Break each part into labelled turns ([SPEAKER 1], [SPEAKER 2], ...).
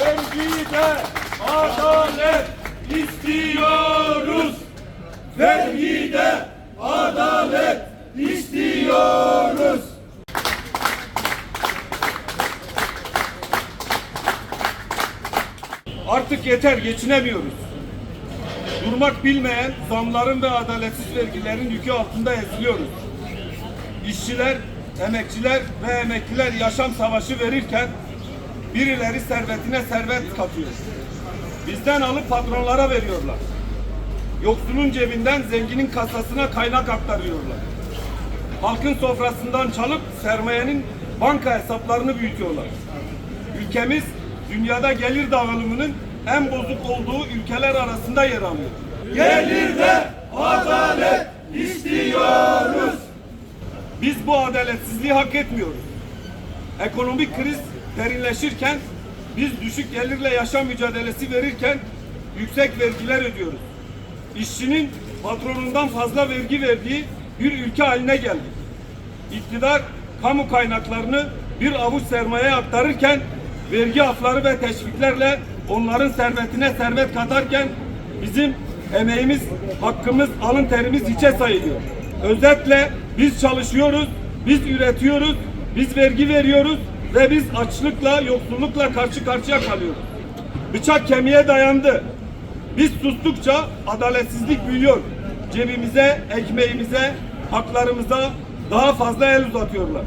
[SPEAKER 1] Vergide adalet istiyoruz. Vergide adalet istiyoruz. Artık yeter geçinemiyoruz. Durmak bilmeyen zamların ve adaletsiz vergilerin yükü altında eziliyoruz. İşçiler, emekçiler ve emekliler yaşam savaşı verirken birileri servetine servet katıyor. Bizden alıp patronlara veriyorlar. Yoksulun cebinden zenginin kasasına kaynak aktarıyorlar. Halkın sofrasından çalıp sermayenin banka hesaplarını büyütüyorlar. Ülkemiz dünyada gelir dağılımının en bozuk olduğu ülkeler arasında yer alıyor. Gelirde adalet istiyoruz. Biz bu adaletsizliği hak etmiyoruz. Ekonomik kriz derinleşirken biz düşük gelirle yaşam mücadelesi verirken yüksek vergiler ödüyoruz. İşçinin patronundan fazla vergi verdiği bir ülke haline geldik. İktidar kamu kaynaklarını bir avuç sermayeye aktarırken vergi afları ve teşviklerle onların servetine servet katarken bizim emeğimiz, hakkımız, alın terimiz hiçe sayılıyor. Özetle biz çalışıyoruz, biz üretiyoruz, biz vergi veriyoruz ve biz açlıkla, yoksullukla karşı karşıya kalıyoruz. Bıçak kemiğe dayandı. Biz sustukça adaletsizlik büyüyor. Cebimize, ekmeğimize, haklarımıza daha fazla el uzatıyorlar.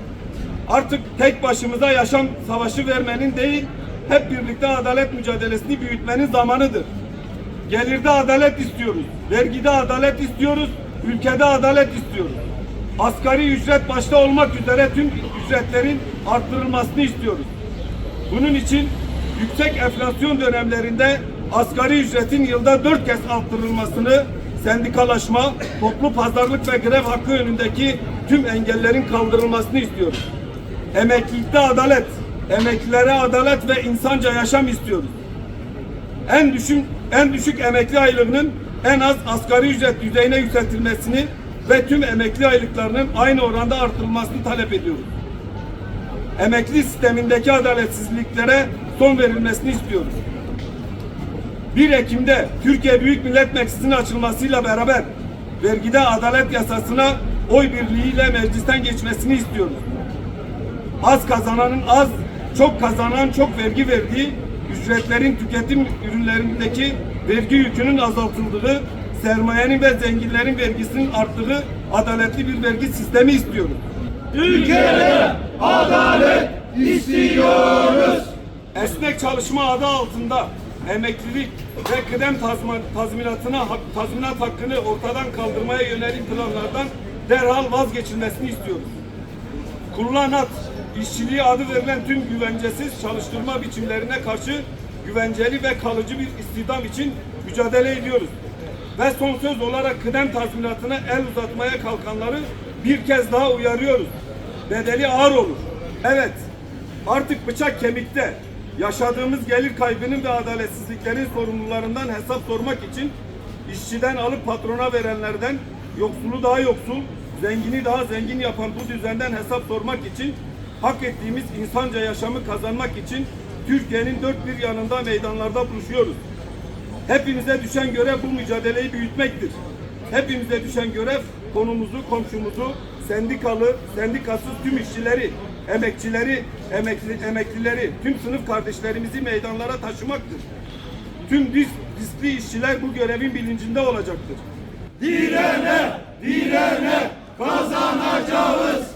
[SPEAKER 1] Artık tek başımıza yaşam savaşı vermenin değil, hep birlikte adalet mücadelesini büyütmenin zamanıdır. Gelirde adalet istiyoruz, vergide adalet istiyoruz, ülkede adalet istiyoruz. Asgari ücret başta olmak üzere tüm ücretlerin arttırılmasını istiyoruz. Bunun için yüksek enflasyon dönemlerinde asgari ücretin yılda dört kez arttırılmasını, sendikalaşma, toplu pazarlık ve grev hakkı önündeki tüm engellerin kaldırılmasını istiyoruz. Emeklilikte adalet, emeklilere adalet ve insanca yaşam istiyoruz. En düşük en düşük emekli aylığının en az asgari ücret düzeyine yükseltilmesini ve tüm emekli aylıklarının aynı oranda artırılmasını talep ediyoruz. Emekli sistemindeki adaletsizliklere son verilmesini istiyoruz. 1 Ekim'de Türkiye Büyük Millet Meclisi'nin açılmasıyla beraber vergide adalet yasasına oy birliğiyle meclisten geçmesini istiyoruz. Az kazananın az, çok kazanan çok vergi verdiği, ücretlerin tüketim ürünlerindeki vergi yükünün azaltıldığı, sermayenin ve zenginlerin vergisinin arttığı adaletli bir vergi sistemi istiyoruz.
[SPEAKER 2] Ülkede adalet istiyoruz.
[SPEAKER 1] Esnek çalışma adı altında emeklilik ve kıdem tazminatına tazminat hakkını ortadan kaldırmaya yönelik planlardan derhal vazgeçilmesini istiyoruz. Kullanat, işçiliği adı verilen tüm güvencesiz çalıştırma biçimlerine karşı güvenceli ve kalıcı bir istihdam için mücadele ediyoruz. Ve son söz olarak kıdem tazminatına el uzatmaya kalkanları bir kez daha uyarıyoruz. Bedeli ağır olur. Evet, artık bıçak kemikte. Yaşadığımız gelir kaybının ve adaletsizliklerin sorumlularından hesap sormak için işçiden alıp patrona verenlerden yoksulu daha yoksul, zengini daha zengin yapan bu düzenden hesap sormak için hak ettiğimiz insanca yaşamı kazanmak için Türkiye'nin dört bir yanında meydanlarda buluşuyoruz. Hepimize düşen görev bu mücadeleyi büyütmektir. Hepimize düşen görev konumuzu, komşumuzu, sendikalı, sendikasız tüm işçileri, emekçileri, emekli, emeklileri, tüm sınıf kardeşlerimizi meydanlara taşımaktır. Tüm dis, diskli işçiler bu görevin bilincinde olacaktır.
[SPEAKER 2] Direne, direne kazanacağız.